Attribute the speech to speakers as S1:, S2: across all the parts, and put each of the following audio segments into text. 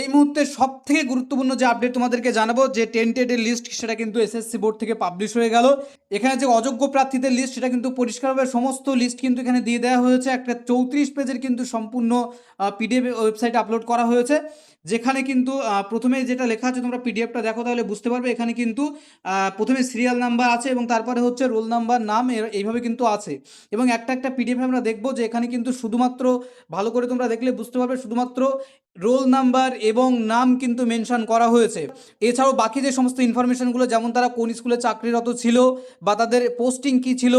S1: এই মুহূর্তে সব থেকে গুরুত্বপূর্ণ যে আপডেট তোমাদেরকে জানাব, যে টেন্টেডের লিস্ট সেটা কিন্তু এসএসসি বোর্ড থেকে পাবলিশ হয়ে গেল। এখানে যে অযোগ্য প্রার্থীদের লিস্ট সেটা কিন্তু পরিষ্কারভাবে সমস্ত লিস্ট কিন্তু এখানে দিয়ে দেওয়া হয়েছে। একটা চৌত্রিশ পেজের কিন্তু সম্পূর্ণ পিডিএফ ওয়েবসাইটে আপলোড করা হয়েছে, যেখানে কিন্তু প্রথমে যেটা লেখা আছে, তোমরা পিডিএফটা দেখো তাহলে বুঝতে পারবে। এখানে কিন্তু প্রথমে সিরিয়াল নাম্বার আছে এবং তারপরে হচ্ছে রোল নাম্বার নাম এইভাবে কিন্তু আছে। এবং একটা একটা পিডিএফ আমরা দেখব যে এখানে কিন্তু শুধুমাত্র, ভালো করে তোমরা দেখলে বুঝতে পারবে, শুধুমাত্র রোল নাম্বার এবং নাম কিন্তু মেনশন করা হয়েছে। এছাড়াও বাকি যে সমস্ত ইনফরমেশনগুলো যেমন তারা কোন স্কুলে চাকরিরত ছিল বা তাদের পোস্টিং কি ছিল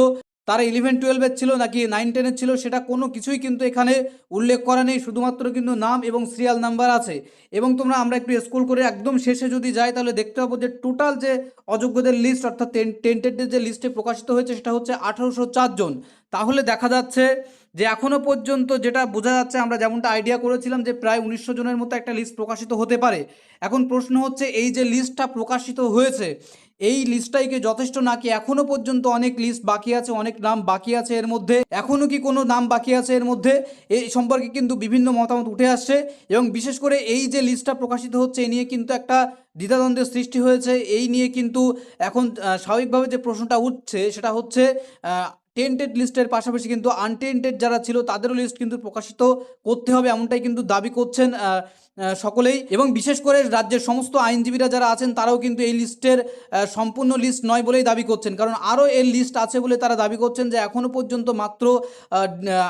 S1: তারা ইলেভেন টুয়েলভের ছিল নাকি নাইন টেনের ছিল সেটা কোনো কিছুই কিন্তু এখানে উল্লেখ করা নেই, শুধুমাত্র কিন্তু নাম এবং সিরিয়াল নাম্বার আছে। এবং তোমরা আমরা একটু স্কুল করে একদম শেষে যদি যাই তাহলে দেখতে পাবো যে টোটাল যে অযোগ্যদের লিস্ট অর্থাৎ টেন্টেডদের যে লিস্টে প্রকাশিত হয়েছে সেটা হচ্ছে আঠারোশো জন। তাহলে দেখা যাচ্ছে যে এখনও পর্যন্ত যেটা বোঝা যাচ্ছে, আমরা যেমনটা আইডিয়া করেছিলাম যে প্রায় উনিশশো জনের মতো একটা লিস্ট প্রকাশিত হতে পারে। এখন প্রশ্ন হচ্ছে, এই যে লিস্টটা প্রকাশিত হয়েছে এই লিস্টটাই কি যথেষ্ট নাকি এখনও পর্যন্ত অনেক লিস্ট বাকি আছে, অনেক নাম বাকি আছে এর মধ্যে? এখনও কি কোনো নাম বাকি আছে এর মধ্যে? এই সম্পর্কে কিন্তু বিভিন্ন মতামত উঠে আসছে এবং বিশেষ করে এই যে লিস্টটা প্রকাশিত হচ্ছে, এ নিয়ে কিন্তু একটা দ্বিধাদ্বন্দ্বের সৃষ্টি হয়েছে। এই নিয়ে কিন্তু এখন স্বাভাবিকভাবে যে প্রশ্নটা উঠছে, সেটা হচ্ছে টেন্টেড লিস্টের পাশাপাশি কিন্তু আনটেন্টেড যারা ছিল, তাদেরও লিস্ট কিন্তু প্রকাশিত করতে হবে, এমনটাই কিন্তু দাবি করছেন সকলেই। এবং বিশেষ করে রাজ্যের সমস্ত আইনজীবীরা যারা আছেন, তারাও কিন্তু এই লিস্টের সম্পূর্ণ লিস্ট নয় বলেই দাবি করছেন। কারণ আরও এর লিস্ট আছে বলে তারা দাবি করছেন যে এখনও পর্যন্ত মাত্র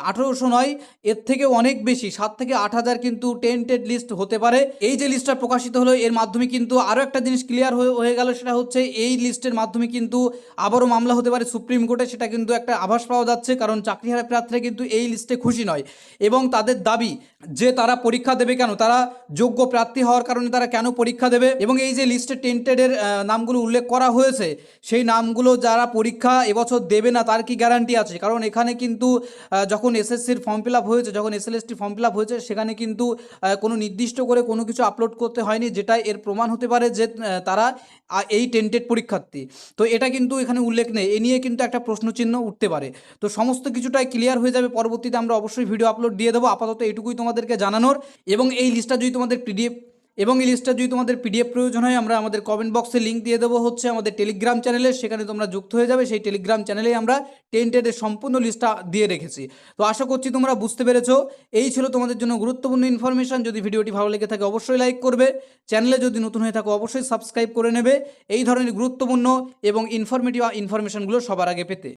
S1: আঠেরোশো নয়, এর থেকে অনেক বেশি, সাত থেকে আট হাজার কিন্তু টেন্টেড লিস্ট হতে পারে। এই যে লিস্টটা প্রকাশিত হলো, এর মাধ্যমে কিন্তু আরও একটা জিনিস ক্লিয়ার হয়ে গেল, সেটা হচ্ছে এই লিস্টের মাধ্যমে কিন্তু আবারও মামলা হতে পারে সুপ্রিম কোর্টে, সেটা কিন্তু একটা আভাস পাওয়া যাচ্ছে, কারণ চাকরিহারা প্রার্থীরা কিন্তু এই লিস্টে খুশি নয়। এবং তাদের দাবি যে তারা পরীক্ষা দেবে কেন, তারা যোগ্য প্রার্থী হওয়ার কারণে তারা কেন পরীক্ষা দেবে? এবং এই যে লিস্টে টেন্টেডের নামগুলো উল্লেখ করা হয়েছে, সেই নামগুলো যারা পরীক্ষা এবছর দেবে না, তার কি গ্যারান্টি আছে? কারণ এখানে কিন্তু যখন এসএসসির ফর্ম ফিল আপ হয়েছে, যখন এসএলএসটি ফর্ম ফিল আপ হয়েছে, সেখানে কিন্তু কোনো নির্দিষ্ট করে কোনো কিছু আপলোড করতে হয়নি, যেটা এর প্রমাণ হতে পারে যে তারা এই টেন্টেড পরীক্ষার্থী। তো এটা কিন্তু এখানে উল্লেখ নেই। এ নিয়ে কিন্তু একটা প্রশ্নচিহ্ন উঠতে পারে। তো সমস্ত কিছুটাই ক্লিয়ার হয়ে যাবে। পরবর্তীতে আমরা অবশ্যই ভিডিও আপলোড দিয়ে দেবো। আপাতত এটুকুই তোমাদেরকে জানানোর। এবং এই লিস্টটা যদি তোমাদের পিডিএফ এবং এই লিস্টটা যদি তোমাদের পিডিএফ প্রয়োজন হয়, আমরা আমাদের কমেন্ট বক্সে লিঙ্ক দিয়ে দেবো হচ্ছে আমাদের টেলিগ্রাম চ্যানেলে সেখানে তোমরা যুক্ত হয়ে যাবে। সেই টেলিগ্রাম চ্যানেলে আমরা টেন্টেডের সম্পূর্ণ লিস্টটা দিয়ে রেখেছি। তো আশা করছি তোমরা বুঝতে পেরেছ। এই ছিল তোমাদের জন্য গুরুত্বপূর্ণ ইনফরমেশন যদি ভিডিওটি ভালো লেগে থাকে, অবশ্যই লাইক করবে। চ্যানেলে যদি নতুন হয়ে থাকো, অবশ্যই সাবস্ক্রাইব করে নেবে। এই ধরনের গুরুত্বপূর্ণ এবং ইনফরমেটিভ ইনফরমেশনগুলো সবার আগে পেতে।